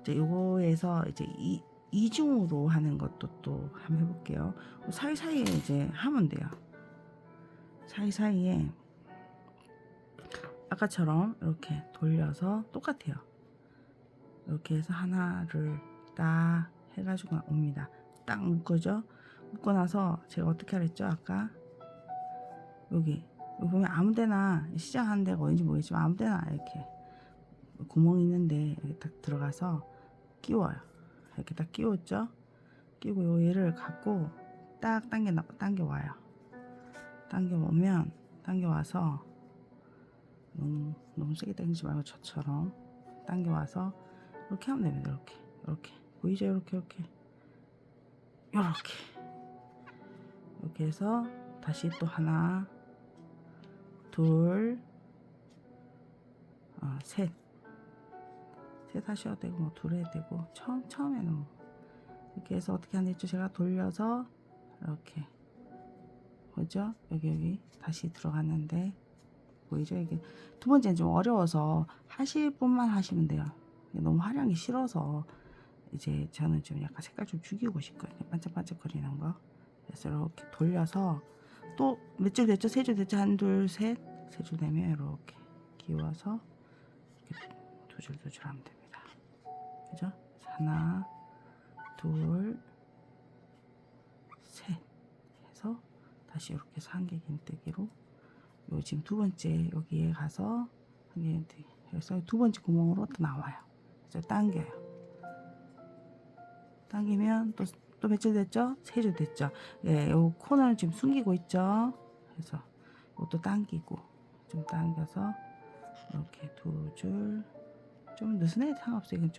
이제 요거에서 이제 이 이중으로 하는 것도 또 한번 해볼게요. 사이사이에 이제 하면 돼요. 사이사이에 아까처럼 이렇게 돌려서 똑같아요. 이렇게 해서 하나를 딱 해가지고 옵니다. 딱 묶어죠. 묶고 나서 제가 어떻게 하랬죠? 아까 여기 보면 아무데나 시작하는 데가 어딘지 모르겠지만 아무데나 이렇게 구멍 있는데 이렇게 딱 들어가서 끼워요. 이렇게 딱 끼웠죠. 끼고 요 얘를 갖고 딱 당겨 당겨 와요. 당겨 오면 당겨 와서 너무 너무 세게 당기지 말고 저처럼 당겨 와서 이렇게 하면 됩니다. 이렇게 이렇게 보이죠? 이렇게 이렇게 이렇게 이렇게 해서 다시 또 하나 둘 어, 셋. 셋 하셔도 되고 뭐 둘 해도 되고 처음 처음에는 뭐. 이렇게 해서 어떻게 하는지 제가 돌려서 이렇게. 보죠? 여기 여기 다시 들어갔는데 보이죠? 이게 두 번째는 좀 어려워서 하실 분만 하시면 돼요. 너무 게 싫어서 이제 저는 좀 약간 색깔 좀 죽이고 싶거든요. 반짝반짝거리는 거. 그래서 이렇게 돌려서 또 몇 줄 됐죠? 세 줄 됐죠? 한둘 셋. 세 줄 되면 이렇게 끼워서 이렇게 두 줄 두 줄 하면 됩니다 그죠 하나 둘 셋 해서 다시 이렇게 해서 한개 긴뜨기로 요 지금 두 번째 여기에 가서 한개 긴뜨기 그래서 두 번째 구멍으로 또 나와요 그래서 당겨요 당기면 또또몇줄 됐죠? 세 줄 됐죠? 예, 요 코너를 지금 숨기고 있죠? 그래서 이것도 당기고 좀 당겨서 이렇게 두 줄 좀 느슨해도 상관없어요 이건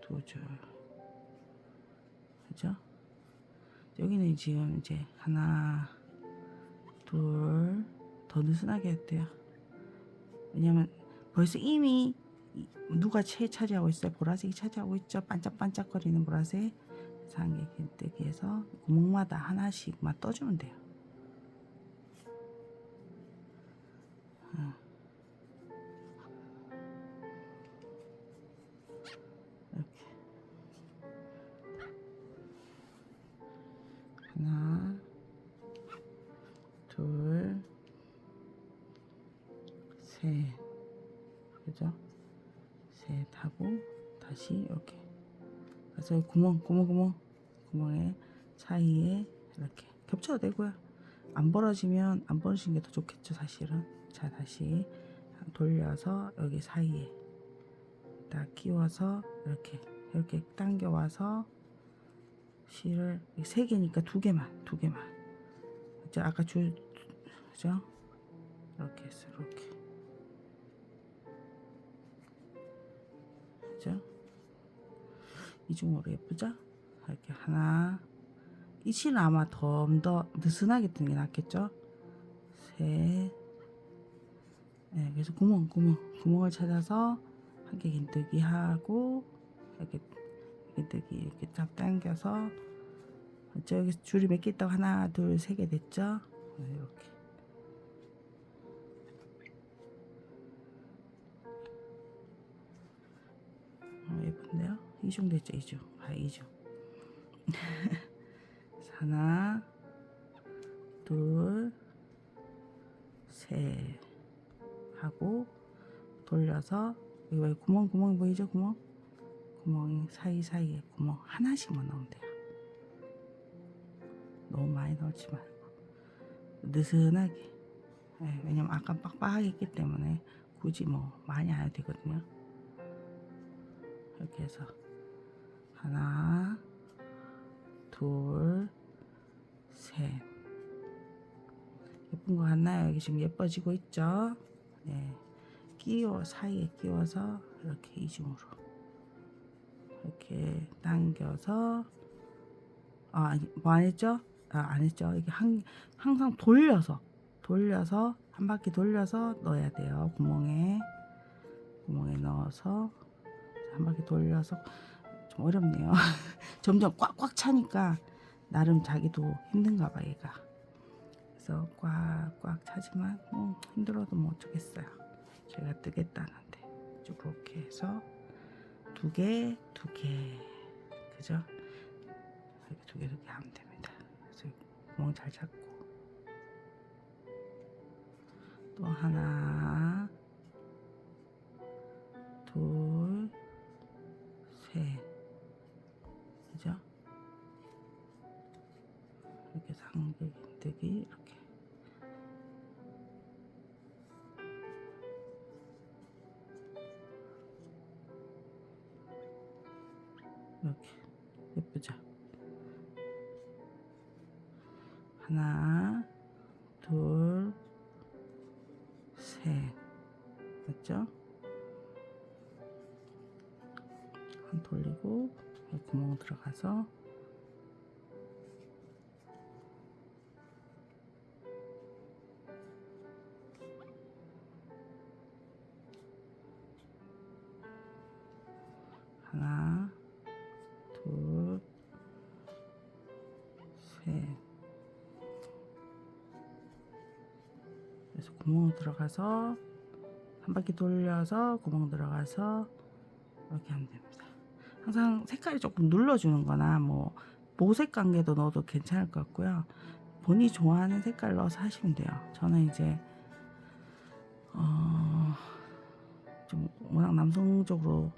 좀두줄 그죠? 여기는 지금 이제 하나 둘 더 느슨하게 돼요. 왜냐면 벌써 이미 이- 누가 채 차지하고 있어요? 보라색이 차지하고 있죠? 반짝반짝거리는 보라색. 그래서 한개 긴뜨기 해서 구멍마다 하나씩만 떠주면 돼요. 어. 다시 이렇게. 그래서 구멍 구멍 구멍. 구멍에 사이에 이렇게 겹쳐도 되고요. 안 벌어지면 안 벌어지는 게 더 좋겠죠 사실은. 자 다시 돌려서 여기 사이에 딱 끼워서 이렇게 이렇게 당겨 와서 실을 세 개니까 두 개만 두 개만. 이제 아까 줄 그죠? 이렇게 해서 이렇게. 그죠 이중으로 예쁘죠? 이렇게 하나. 이 실은 아마 더더 느슨하게 뜨는 게 낫겠죠? 셋. 네, 그래서 구멍 구멍. 구멍을 찾아서 한 개 긴뜨기 하고 이렇게 긴뜨기 이렇게 딱 당겨서 저 여기 줄이 몇 개 있다고 하나 둘 세 개 됐죠? 네, 이렇게 이중 됐죠 이중. 아 이중. 하나 둘 셋. 하고 돌려서 여기 왜 구멍 구멍 보이죠 구멍? 구멍이 사이사이에 구멍 하나씩만 넣으면 돼요. 너무 많이 넣지 말고. 느슨하게. 예, 왜냐면 아까 빡빡하게 했기 때문에 굳이 뭐 많이 안 해도 되거든요. 이렇게 해서 하나 둘 셋 예쁜 거 같나요? 여기 지금 예뻐지고 있죠? 네. 끼워 사이에 끼워서 이렇게 이중으로 이렇게 당겨서 아, 아니, 뭐안 했죠? 아, 안 했죠? 이게 한, 항상 돌려서 돌려서 한 바퀴 돌려서 넣어야 돼요. 구멍에 구멍에 넣어서 한 바퀴 돌려서 좀 어렵네요. 점점 꽉꽉 차니까 나름 자기도 힘든가 봐 얘가. 그래서 꽉꽉 차지만 뭐 힘들어도 뭐 어쩌겠어요. 제가 뜨겠다는데 쭉 그렇게 해서 두 개, 두 개. 그죠? 이렇게 두 개, 두 개 하면 됩니다. 그래서 구멍 잘 잡고. 또 하나, 둘, 셋. 그죠? 이렇게 상대기 이렇게. 이렇게 예쁘죠? 하나, 둘, 셋. 맞죠? 한 돌리고 여기 구멍 들어가서 하나, 둘, 셋. 그래서 구멍 들어가서 한 바퀴 돌려서 구멍 들어가서 이렇게 하면 됩니다. 항상 색깔이 조금 눌러주는 거나 뭐 보색 관계도 넣어도 괜찮을 것 같고요. 본인이 좋아하는 색깔 넣어서 하시면 돼요. 저는 이제 어, 좀 워낙 남성적으로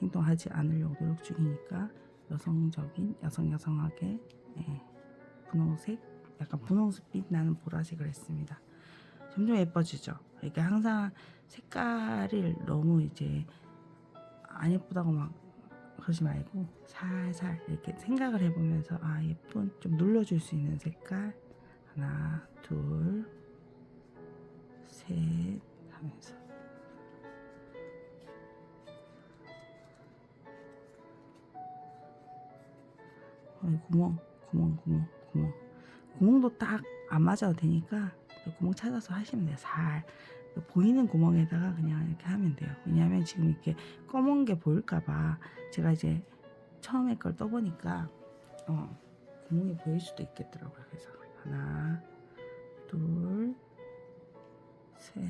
행동하지 않으려고 노력 중이니까 여성적인 여성 여성하게 예, 분홍색 약간 분홍빛 나는 보라색을 했습니다. 점점 예뻐지죠. 그러니까 항상 색깔을 너무 이제 안 예쁘다고 막 그러지 말고 살살 이렇게 생각을 해보면서 아 예쁜 좀 눌러줄 수 있는 색깔 하나 둘 셋 하면서. 구멍 구멍 구멍 구멍. 구멍도 딱 안 맞아도 되니까 구멍 찾아서 하시면 돼요. 살 보이는 구멍에다가 그냥 이렇게 하면 돼요. 왜냐하면 지금 이렇게 검은 게 보일까봐 제가 이제 처음에 걸 떠보니까 어, 구멍이 보일 수도 있겠더라고요. 그래서 하나, 둘, 셋.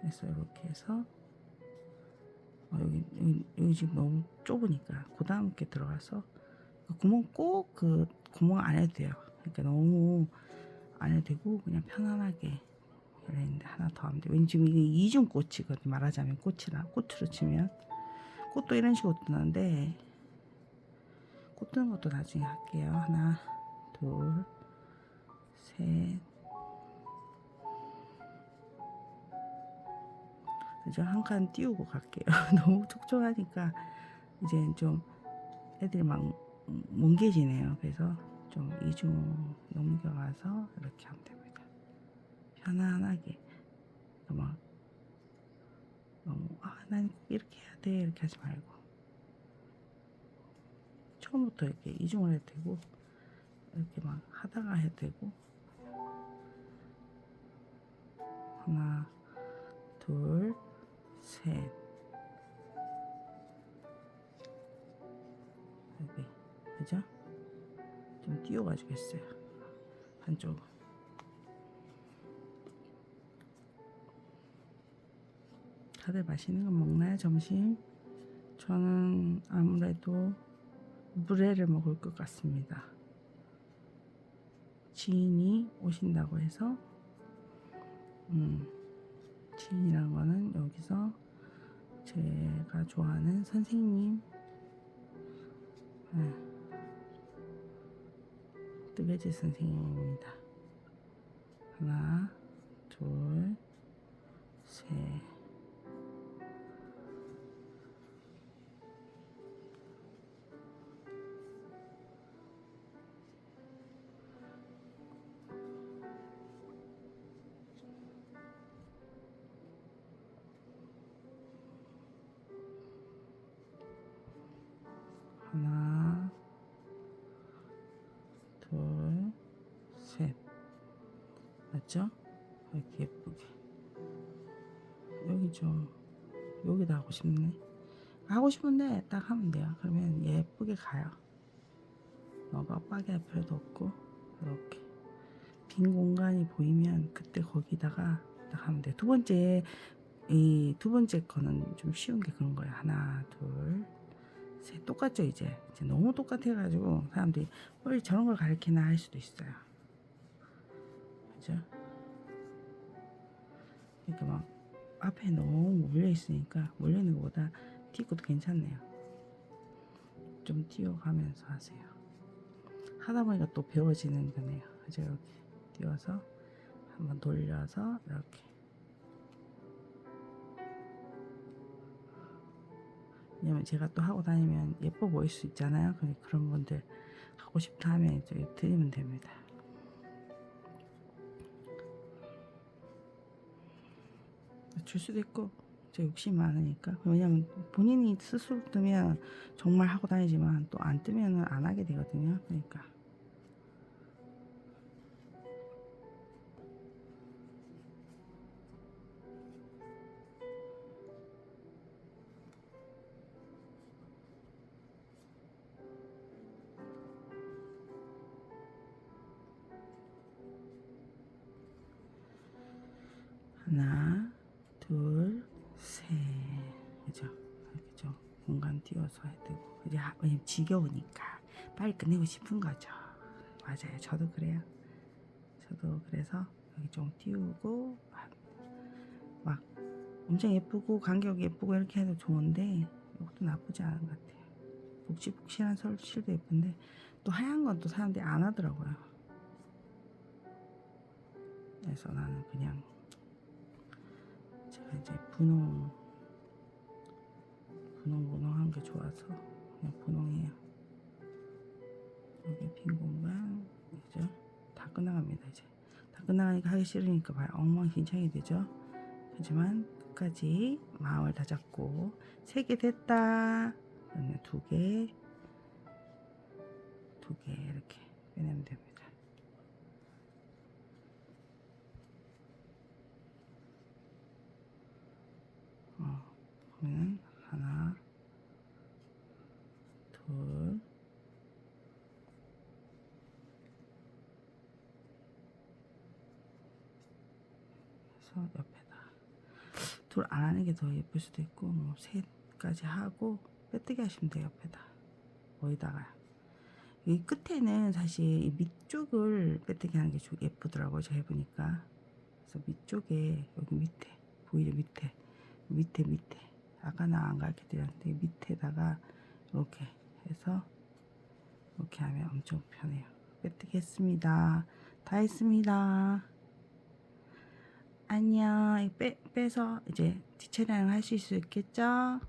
그래서 이렇게 해서 어, 여기, 여기 여기 지금 너무 좁으니까 그 다음 게 들어가서 그 구멍 꼭 그 구멍 안 해도 돼요. 그러니까 너무 안 해도 되고 그냥 편안하게 그랬는데 하나 더 하면 돼. 왠지 이게 이중 꽃이거든 말하자면 꽃이라 꽃으로 치면 꽃도 이런 식으로 뜨는데 꽃 뜨는 것도 나중에 할게요. 하나, 둘, 셋. 이제 한칸 띄우고 갈게요. 너무 촉촉하니까 이제 좀 애들이 막 뭉개지네요. 그래서 좀 이중 넘겨가서 이렇게 하면 됩니다. 편안하게. 막 너무 아난 이렇게 해야 돼. 이렇게 하지 말고. 처음부터 이렇게 이중을 해도 되고 이렇게 막 하다가 해도 되고. 하나 둘셋. 여기. 그죠? 좀 띄워가지고 했어요. 한쪽 다들 맛있는 거 먹나요 점심? 저는 아무래도 물회를 먹을 것 같습니다. 지인이 오신다고 해서 음, 지인이란 거는 여기서 제가 좋아하는 선생님 네. 뜨개질 선생님입니다. 하나, 둘, 셋. 맞죠? 이렇게 예쁘게. 여기 좀, 여기다 하고 싶네. 하고 싶은데 딱 하면 돼요. 그러면 예쁘게 가요. 너무 빡빡이 할 필요도 없고, 이렇게. 빈 공간이 보이면 그때 거기다가 딱 하면 돼요. 두 번째 이 두 번째 거는 좀 쉬운 게 그런 거예요. 하나, 둘, 셋. 똑같죠, 이제. 이제 너무 똑같아 가지고 사람들이 뭘 저런 걸 가르치나 할 수도 있어요. 그죠? 이렇게 막 앞에 너무 몰려 있으니까 몰려 있는 것보다 띄고도 괜찮네요. 좀 띄워가면서 하세요. 하다 보니까 또 배워지는 거네요. 그죠? 이렇게 띄워서 한번 돌려서 이렇게 왜냐면 제가 또 하고 다니면 예뻐 보일 수 있잖아요. 그런 분들 하고 싶다 하면 이제 드리면 됩니다. 줄 수도 있고 제 욕심 많으니까 왜냐면 본인이 스스로 뜨면 정말 하고 다니지만 또 안 뜨면은 안 하게 되거든요. 그러니까 띄워서 해야 되고. 이제 하- 왜냐면 지겨우니까 빨리 끝내고 싶은 거죠. 맞아요. 저도 그래요. 저도 그래서 여기 좀 띄우고 막, 막 엄청 예쁘고 간격 예쁘고 이렇게 해도 좋은데 이것도 나쁘지 않은 것 같아요. 복실복실한 설실도 예쁜데 또 하얀 건 또 사람들이 안 하더라고요. 그래서 나는 그냥 제가 이제 분홍 분홍 분홍한 게 좋아서 그냥 분홍이에요. 여기 빈 공간 이죠? 다 끝나갑니다 이제 다 끝나가니까 하기 싫으니까 봐요 엉망진창이 되죠. 하지만 끝까지 마음을 다잡고 세 개 됐다. 두 개, 두 개 이렇게 빼내면 됩니다. 어, 그러면 하나, 둘, 해서 옆에다 둘 안 하는 게 더 예쁠 수도 있고 뭐 셋까지 하고 빼뜨기 하시면 돼요 옆에다. 어디다가. 이 끝에는 사실 이 밑쪽을 빼뜨기 하는 게 좀 예쁘더라고요 제가 해보니까. 그래서 밑쪽에 여기 밑에 보이죠 밑에. 밑에 밑에. 아까는 안 가르쳐 드렸는데 밑에다가 이렇게 해서 이렇게 하면 엄청 편해요. 빼뜨기 했습니다. 다 했습니다 안녕. 빼, 빼서 이제 뒷촬영 하실 수 있겠죠